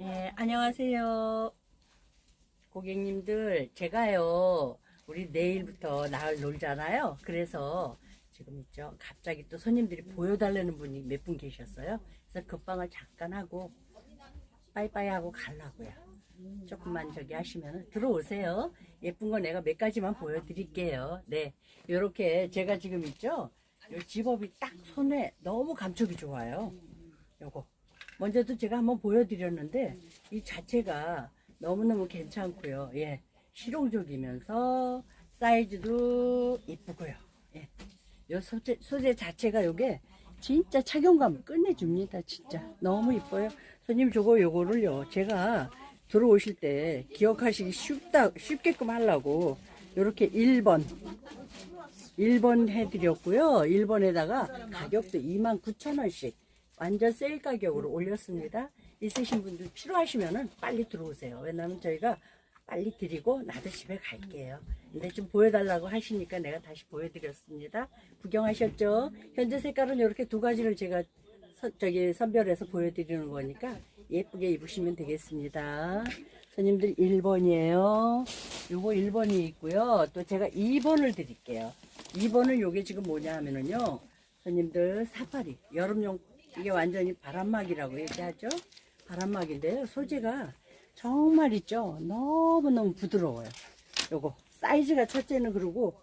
예, 안녕하세요. 고객님들, 제가요, 우리 내일부터 나을 놀잖아요. 그래서 지금 있죠. 갑자기 또 손님들이 보여달라는 분이 몇 분 계셨어요. 그래서 급방을 잠깐 하고, 빠이빠이 하고 가려고요. 조금만 저기 하시면 들어오세요. 예쁜 거 내가 몇 가지만 보여드릴게요. 네. 요렇게 제가 지금 있죠. 요 집업이 딱 손에 너무 감촉이 좋아요. 요거. 먼저도 제가 한번 보여드렸는데 이 자체가 너무너무 괜찮고요. 예. 실용적이면서 사이즈도 이쁘고요. 예. 요 소재, 소재 자체가 요게 진짜 착용감을 끝내줍니다. 진짜. 너무 이뻐요. 손님 저거 요거를요. 제가 들어오실 때 기억하시기 쉽다, 쉽게끔 하려고 요렇게 1번 1번 해드렸고요. 1번에다가 가격도 29,000원씩 완전 세일 가격으로 올렸습니다. 있으신 분들 필요하시면은 빨리 들어오세요. 왜냐면 저희가 빨리 드리고 나도 집에 갈게요. 근데 좀 보여달라고 하시니까 내가 다시 보여드렸습니다. 구경하셨죠? 현재 색깔은 이렇게 두 가지를 제가 서- 저기 선별해서 보여드리는 거니까 예쁘게 입으시면 되겠습니다. 손님들 1번이에요. 요거 1번이 있고요. 또 제가 2번을 드릴게요. 2번은 요게 지금 뭐냐 하면은요. 손님들 사파리 여름용 이게 완전히 바람막이라고 얘기하죠. 바람막인데요. 소재가 정말 있죠. 너무너무 부드러워요. 요거 사이즈가 첫째는 그리고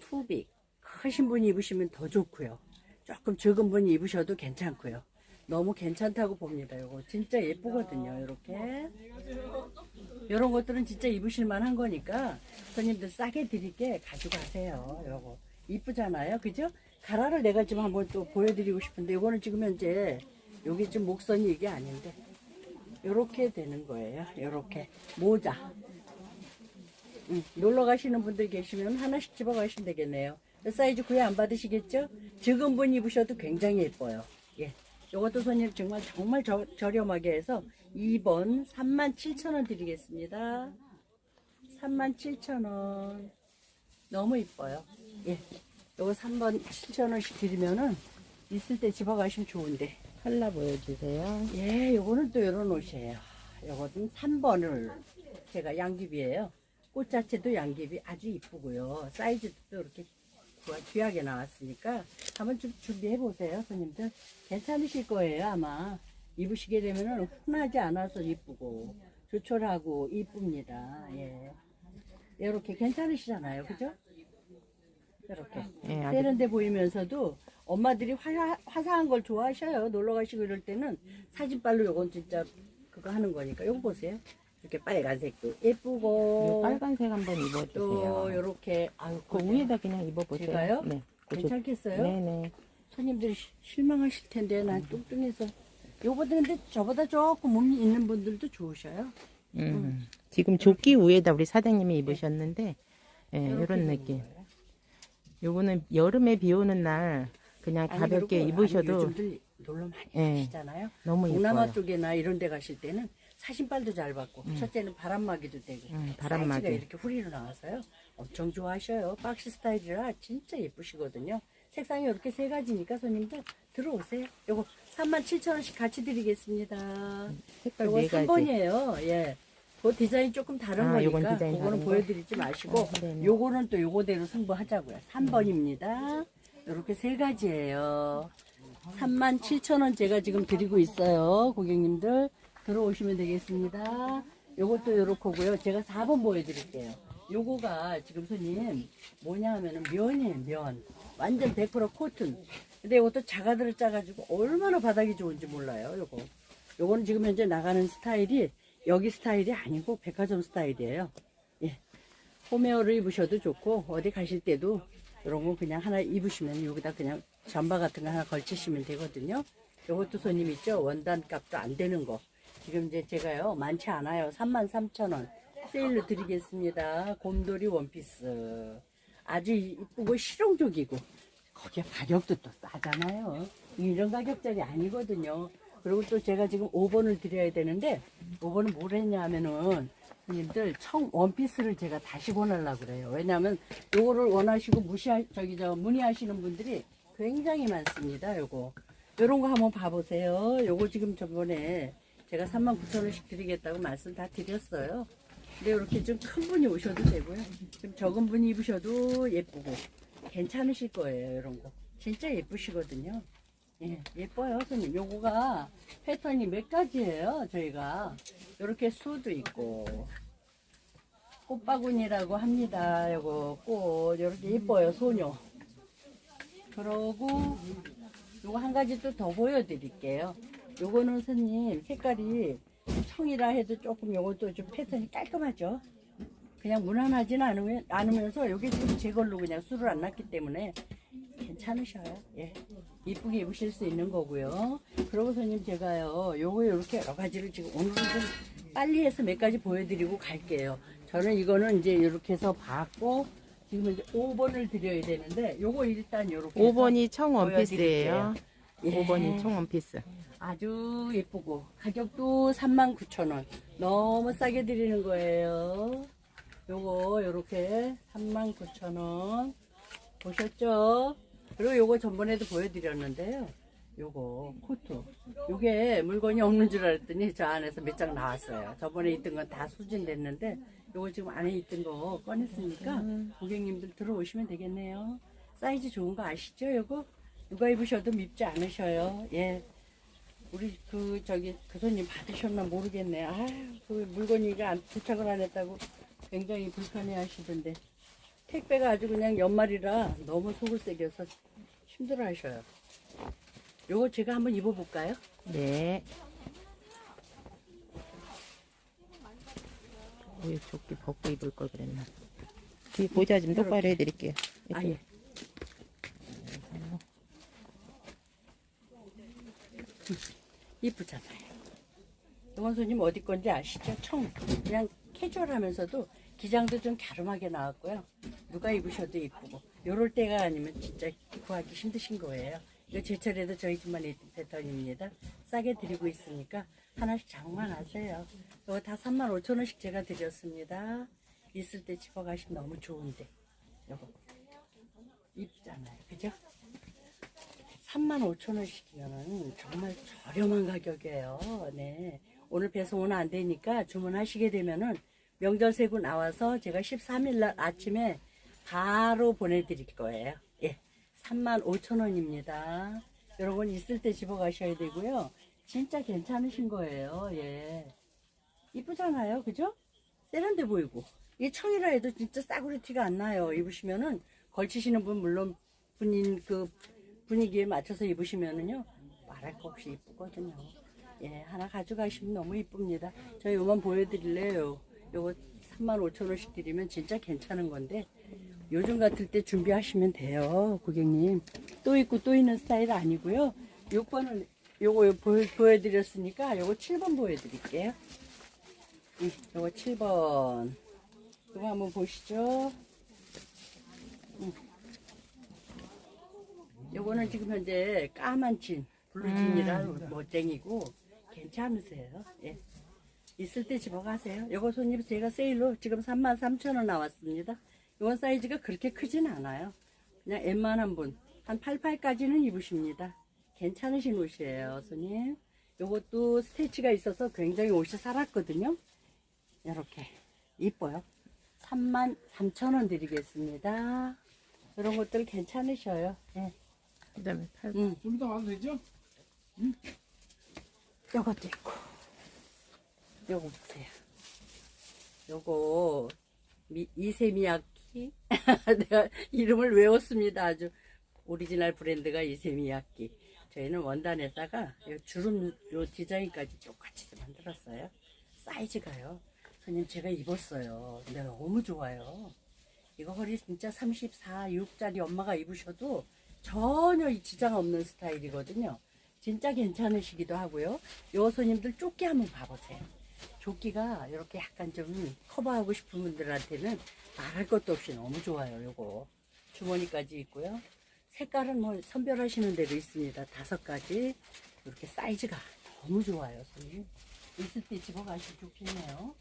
투빅 크신 분이 입으시면 더 좋고요. 조금 적은 분이 입으셔도 괜찮고요. 너무 괜찮다고 봅니다. 요거 진짜 예쁘거든요. 이렇게 이런 것들은 진짜 입으실 만한 거니까 손님들 싸게 드릴게 가져가세요. 요거 이쁘잖아요, 그죠? 가라를 내가 지금 한번 또 보여드리고 싶은데 요거는 지금 현재 여기 지금 목선이 이게 아닌데 요렇게 되는 거예요. 요렇게 모자. 음, 놀러 가시는 분들 계시면 하나씩 집어 가시면 되겠네요. 사이즈 구애 안 받으시겠죠? 적은 분 입으셔도 굉장히 예뻐요. 예. 요것도 손님 정말 정말 저, 저렴하게 해서 2번 37,000원 드리겠습니다. 37,000원. 너무 이뻐요. 예. 요거 3번 7,000원씩 드리면은 있을 때 집어 가시면 좋은데. 컬러 보여주세요. 예, 요거는 또 요런 옷이에요. 요거는 3번을 제가 양귀비예요. 꽃 자체도 양귀비 아주 이쁘고요. 사이즈도 또 이렇게 구- 귀하게 나왔으니까 한번 좀 준비해 보세요, 손님들. 괜찮으실 거예요, 아마. 입으시게 되면은 흔하지 않아서 이쁘고 조촐하고 이쁩니다. 예. 이렇게 괜찮으시잖아요, 그죠? 이렇게. 예, 세련돼 보이면서도 엄마들이 화, 화사한 걸 좋아하셔요. 놀러 가시고 이럴 때는 사진빨로 요건 진짜 그거 하는 거니까. 요거 보세요. 이렇게 빨간색도 요 예쁘고 빨간색 한번 또 입어주세요. 요렇게 아유 그 위에다 그냥 입어보세요. 제가요? 네. 그 좋- 괜찮겠어요? 네네. 손님들이 시- 실망하실 텐데 난 뚱뚱해서 요보다 근데 저보다 조금 몸이 있는 분들도 좋으셔요. 음. 지금 조끼 위에다 우리 사장님이 입으셨는데, 예, 되는 느낌. 요거는 여름에 비 오는 날 그냥 아니, 가볍게 그리고 입으셔도 아니, 요즘들 놀러 많이 예. 가시잖아요. 너무 동남아 예뻐요. 쪽이나 이런 데 가실 때는 사진빨도 잘 받고 첫째는 바람막이도 되고 음, 사이즈가 바람막이. 이렇게 후리로 나와서요 엄청 좋아하셔요 박시 스타일이라 진짜 예쁘시거든요 색상이 이렇게 세 가지니까 손님들 들어오세요 요거 37,000원씩 같이 드리겠습니다 색깔 요거 네 가지. 3번이에요 예. 그 디자인 조금 다른 아, 요건 거니까 디자인 그거는 다른 거? 보여드리지 마시고 어, 네네. 요거는 또 요거대로 승부하자고요 3번입니다 이렇게 세 가지예요 37,000원 제가 지금 드리고 있어요. 고객님들 들어오시면 되겠습니다. 요것도 요렇고요. 제가 4번 보여드릴게요. 요거가 지금 손님 뭐냐 하면은 면이에요, 면. 완전 100% 코튼. 근데 이것도 자가들을 짜가지고 얼마나 바닥이 좋은지 몰라요, 요거. 요거는 지금 현재 나가는 스타일이 여기 스타일이 아니고 백화점 스타일이에요. 예. 홈웨어를 입으셔도 좋고 어디 가실 때도 이런 거 그냥 하나 입으시면 여기다 그냥 잠바 같은 거 하나 걸치시면 되거든요. 요것도 손님 있죠? 원단 값도 안 되는 거. 지금 이제 제가요 많지 않아요. 33,000원 세일로 드리겠습니다. 곰돌이 원피스 아주 이쁘고 실용적이고 거기에 가격도 또 싸잖아요. 이런 가격짜리 아니거든요. 그리고 또 제가 지금 5번을 드려야 되는데 5번은 뭘 했냐 하면은 손님들 청 원피스를 제가 다시 권하려고 그래요. 왜냐하면 요거를 원하시고 무시하 저기 저 문의하시는 분들이 굉장히 많습니다. 요거 요런 거 한번 봐보세요. 요거 지금 저번에 제가 39,000원씩 드리겠다고 말씀 다 드렸어요. 근데 이렇게 좀 큰 분이 오셔도 되고요. 좀 적은 분이 입으셔도 예쁘고 괜찮으실 거예요. 이런 거. 진짜 예쁘시거든요. 예, 예뻐요, 손님. 요거가 패턴이 몇 가지예요, 저희가. 이렇게 수도 있고, 꽃바구니라고 합니다. 요거 꽃, 요렇게 예뻐요, 소녀. 그러고, 요거 한 가지 또 더 보여드릴게요. 요거는 손님, 색깔이 청이라 해도 조금 요것도 좀 패턴이 깔끔하죠. 그냥 무난하진 않으면, 않으면서 요게 지금 제 걸로 그냥 술을 안 났기 때문에 괜찮으셔요. 예. 이쁘게 입으실 수 있는 거고요. 그러고 손님 제가요, 요거 요렇게 여러 가지를 지금 오늘은 좀 빨리 해서 몇 가지 보여드리고 갈게요. 저는 이거는 이제 이렇게 해서 봤고, 지금 이제 5번을 드려야 되는데, 요거 일단 요렇게. 해서 5번이 청 원피스예요. 예. 5번이 청 원피스. 아주 예쁘고, 가격도 39,000원. 너무 싸게 드리는 거예요. 요거 요렇게 39,000원. 보셨죠? 그리고 요거 전번에도 보여드렸는데요. 요거 코트. 요게 물건이 없는 줄 알았더니 저 안에서 몇 장 나왔어요. 저번에 있던 건 다 수진됐는데 요거 지금 안에 있던 거 꺼냈으니까 고객님들 들어오시면 되겠네요. 사이즈 좋은 거 아시죠? 요거 누가 입으셔도 밉지 않으셔요. 예. 우리 그 저기 그 손님 받으셨나 모르겠네. 아유 그 물건이 안 도착을 안 했다고 굉장히 불편해 하시던데 택배가 아주 그냥 연말이라 너무 속을 새겨서 힘들어 하셔요. 요거 제가 한번 입어볼까요? 네. 왜 조끼 벗고 입을 걸 그랬나. 뒤 모자 좀 똑바로 해드릴게요. 아 예. 이쁘잖아요. 영원 손님 어디 건지 아시죠? 청 그냥 캐주얼하면서도 기장도 좀 갸름하게 나왔고요. 누가 입으셔도 이쁘고 요럴 때가 아니면 진짜 구하기 힘드신 거예요. 이거 제철에도 저희 집만 있던 패턴입니다. 싸게 드리고 있으니까 하나씩 장만하세요. 이거 다 35,000원씩 제가 드렸습니다. 있을 때 집어가시면 너무 좋은데 요거 이쁘잖아요. 그죠? 35,000원씩이면 정말 저렴한 가격이에요. 네. 오늘 배송은 안 되니까 주문하시게 되면은 명절 세고 나와서 제가 13일 날 아침에 바로 보내드릴 거예요. 예. 35,000원입니다. 여러분 있을 때 집어 가셔야 되고요. 진짜 괜찮으신 거예요. 예. 이쁘잖아요. 그죠? 세련돼 보이고. 이 청이라 해도 진짜 싸구려 티가 안 나요. 입으시면은 걸치시는 분 물론 분인 그 분위기에 맞춰서 입으시면은요 말할 거 없이 이쁘거든요. 예, 하나 가져가시면 너무 이쁩니다. 저 요만 보여드릴래요. 요거 35,000원씩 드리면 진짜 괜찮은 건데 요즘 같을 때 준비하시면 돼요, 고객님. 또 입고 또 입는 스타일 아니고요. 6번은 요거 보여, 보여 드렸으니까 요거 7번 보여드릴게요. 음, 요거 7번. 이거 한번 보시죠. 요거는 지금 현재 까만 진, 블루진이라 멋쟁이고 괜찮으세요. 예. 있을 때 집어가세요. 요거 손님 제가 세일로 지금 33,000원 나왔습니다. 요건 사이즈가 그렇게 크진 않아요. 그냥 웬만한 분. 한 88까지는 입으십니다. 괜찮으신 옷이에요, 손님. 요것도 스테치가 있어서 굉장히 옷이 살았거든요. 이렇게. 이뻐요. 33,000원 드리겠습니다. 이런 것들 괜찮으셔요. 예. 그 다음에 팔 음. 좀 이따 와도 되죠? 요것도 있고 요거 보세요 요거 미, 이세미 야키 내가 이름을 외웠습니다 아주. 오리지널 브랜드가 이세미야키 저희는 원단에다가 요 주름 요 디자인까지 똑같이 만들었어요. 사이즈가요. 손님 제가 입었어요. 근데 너무 좋아요. 이거 허리 진짜 34, 6짜리 엄마가 입으셔도 전혀 이 지장 없는 스타일이거든요. 진짜 괜찮으시기도 하고요. 요 손님들 조끼 한번 봐보세요. 조끼가 이렇게 약간 좀 커버하고 싶은 분들한테는 말할 것도 없이 너무 좋아요. 요거 주머니까지 있고요. 색깔은 뭐 선별하시는 대로 있습니다. 다섯 가지 이렇게 사이즈가 너무 좋아요, 손님. 있을 때 집어가시면 좋겠네요.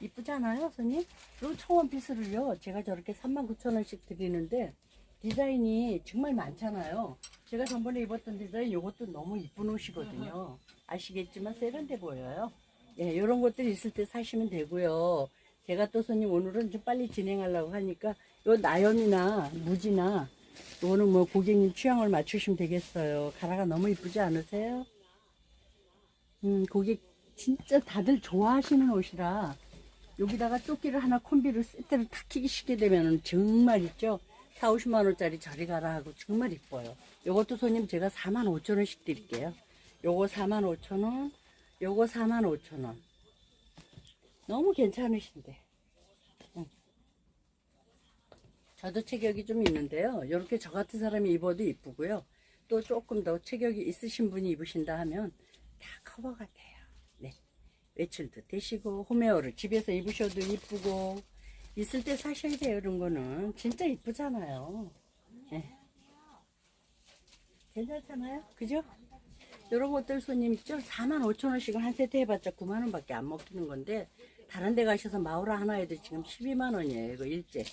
이쁘잖아요, 손님? 그리고 청원 피스를요, 제가 저렇게 39,000원씩 드리는데, 디자인이 정말 많잖아요. 제가 전번에 입었던 디자인 이것도 너무 이쁜 옷이거든요. 아시겠지만 세련돼 보여요. 예, 이런 것들 있을 때 사시면 되고요. 제가 또 손님 오늘은 좀 빨리 진행하려고 하니까 요 나염이나 무지나 요거는 뭐 고객님 취향을 맞추시면 되겠어요. 가라가 너무 이쁘지 않으세요? 음, 고객 진짜 다들 좋아하시는 옷이라 여기다가 조끼를 하나 콤비를 세트를 탁 끼기 쉽게 되면은 정말 있죠. 4, 50만 원짜리 저리 가라 하고 정말 이뻐요. 요것도 손님 제가 4만 5천 원씩 드릴게요. 요거 4만 5천 원, 요거 4만 5천 원. 너무 괜찮으신데. 응. 저도 체격이 좀 있는데요. 이렇게 저 같은 사람이 입어도 이쁘고요. 또 조금 더 체격이 있으신 분이 입으신다 하면 다 커버가 돼요. 네. 외출도 되시고 홈웨어를 집에서 입으셔도 이쁘고 있을 때 사셔야 돼요. 이런 거는 진짜 이쁘잖아요. 네. 괜찮잖아요. 그죠? 이런 것들 손님 있죠? 4만 5천 원씩은 한 세트 해봤자 9만 원밖에 안 먹히는 건데 다른 데 가셔서 마우라 하나에도 지금 12만 원이에요. 이거 일제.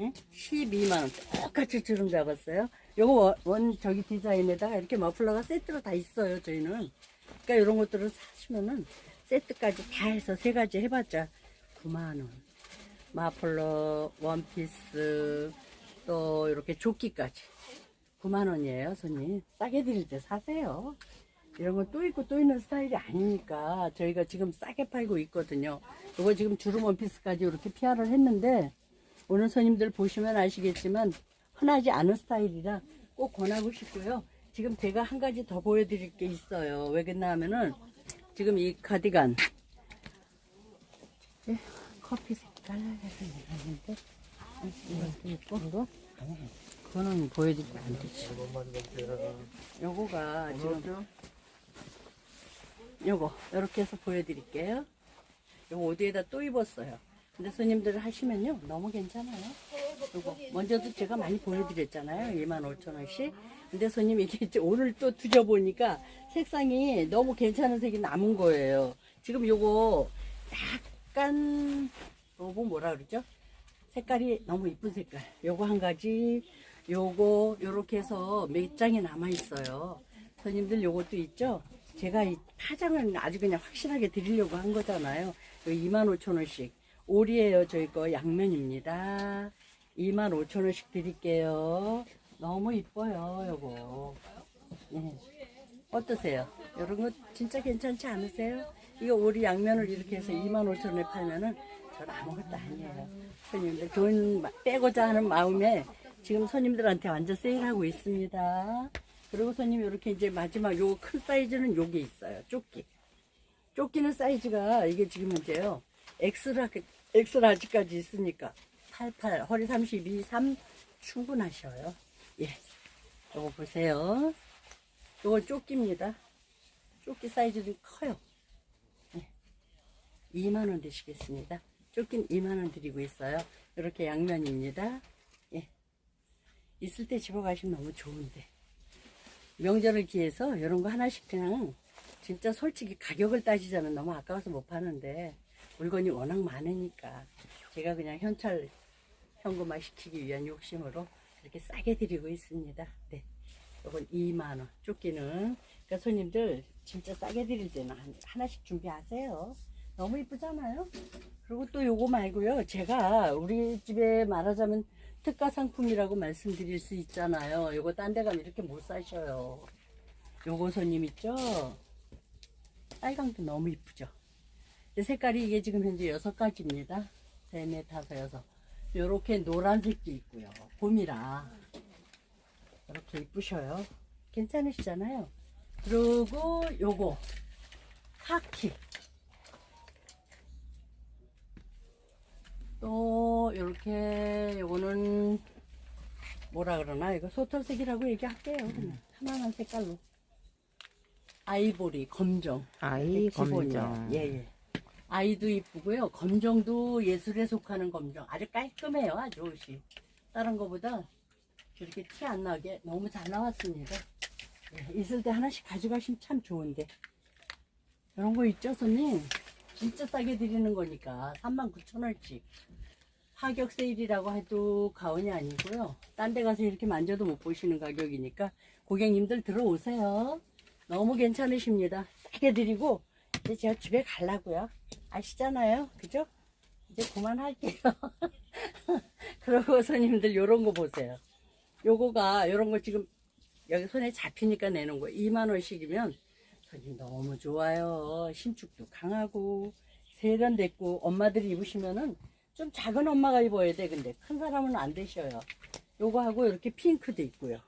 응? 12만 원 똑같이 주름 잡았어요. 요거 원, 원 저기 디자인에다가 이렇게 머플러가 세트로 다 있어요. 저희는. 그러니까 이런 것들을 사시면은 세트까지 다 해서 세 가지 해봤자 9만 원. 마플러, 원피스, 또 이렇게 조끼까지 9만 원이에요, 손님. 싸게 드릴 때 사세요. 이런 건 또 있고 또 있는 스타일이 아니니까 저희가 지금 싸게 팔고 있거든요. 이거 지금 주름 원피스까지 이렇게 피아를 했는데 오늘 손님들 보시면 아시겠지만 흔하지 않은 스타일이라 꼭 권하고 싶고요. 지금 제가 한 가지 더 보여드릴 게 있어요. 왜 그랬나 하면은 지금 이 카디건 예, 커피 색깔 이것도 있고 이거 그거는 보여드리면 안 되지. 요거가 지금 요거 이렇게 해서 보여드릴게요. 요거 어디에다 또 입었어요. 근데 손님들 하시면요 너무 괜찮아요. 요거 먼저도 제가 많이 보여드렸잖아요. 25,000원씩. 근데 손님 이게 이제 오늘 또 뒤져보니까 색상이 너무 괜찮은 색이 남은 거예요. 지금 요거 약간 요거 뭐라 그러죠? 색깔이 너무 이쁜 색깔. 요거 한 가지, 요거 요렇게 해서 몇 장이 남아 있어요. 손님들 요것도 있죠? 제가 이 파장을 아주 그냥 확실하게 드리려고 한 거잖아요. 25,000원씩. 올이에요. 저희 거 양면입니다. 25,000원씩 드릴게요. 너무 이뻐요, 요거. 예. 어떠세요? 이런 거 진짜 괜찮지 않으세요? 이거 오리 양면을 이렇게 해서 25,000원에 팔면은 전 아무것도 아니에요. 손님들 돈 마- 빼고자 하는 마음에 지금 손님들한테 완전 세일하고 있습니다. 그리고 손님 이렇게 이제 마지막 요 큰 사이즈는 요게 있어요. 조끼. 조끼는 사이즈가 이게 지금 이제요. 엑스라, 엑스라지까지 있으니까 88, 허리 32, 3 충분하셔요. 예. 요거 보세요. 요거 조끼입니다. 조끼 사이즈도 커요. 예. 2만원 되시겠습니다. 조끼는 2만원 드리고 있어요. 이렇게 양면입니다. 예. 있을 때 집어가시면 너무 좋은데. 명절을 기해서 이런 거 하나씩 그냥 진짜 솔직히 가격을 따지자면 너무 아까워서 못 파는데 물건이 워낙 많으니까 제가 그냥 현찰 현금화 시키기 위한 욕심으로 그렇게 싸게 드리고 있습니다. 네. 이건 2만원. 조끼는. 그러니까 손님들 진짜 싸게 드릴 때는 한- 하나씩 준비하세요. 너무 이쁘잖아요? 그리고 또 요거 말고요. 제가 우리 집에 말하자면 특가 상품이라고 말씀드릴 수 있잖아요. 요거 딴 데 가면 이렇게 못 사셔요. 요거 손님 있죠? 빨강도 너무 이쁘죠? 색깔이 이게 지금 현재 여섯 가지입니다. 세, 넷, 다섯, 여섯. 요렇게 노란색도 있고요. 봄이라. 이렇게 이쁘셔요. 괜찮으시잖아요. 그리고 요거. 카키. 또 요렇게 요거는 뭐라 그러나 이거 소털색이라고 얘기할게요. 그냥 하나만 색깔로. 아이보리, 검정. 아이. 검정. 예, 예. 아이도 이쁘고요. 검정도 예술에 속하는 검정. 아주 깔끔해요. 아주 옷이. 다른 거보다 저렇게 티 안 나게 너무 잘 나왔습니다. 예, 있을 때 하나씩 가져가시면 참 좋은데. 이런 거 있죠, 손님? 진짜 싸게 드리는 거니까. 39,000원씩. 하격 세일이라고 해도 가온이 아니고요. 딴 데 가서 이렇게 만져도 못 보시는 가격이니까 고객님들 들어오세요. 너무 괜찮으십니다. 싸게 드리고 이제 제가 집에 가려고요. 아시잖아요. 그죠? 이제 그만할게요. 그러고 손님들 요런 거 보세요. 요거가 요런 거 지금 여기 손에 잡히니까 내는 거 2만 원씩이면 손님 너무 좋아요. 신축도 강하고 세련됐고 엄마들이 입으시면은 좀 작은 엄마가 입어야 돼. 근데 큰 사람은 안 되셔요. 요거 하고 이렇게 핑크도 있고요.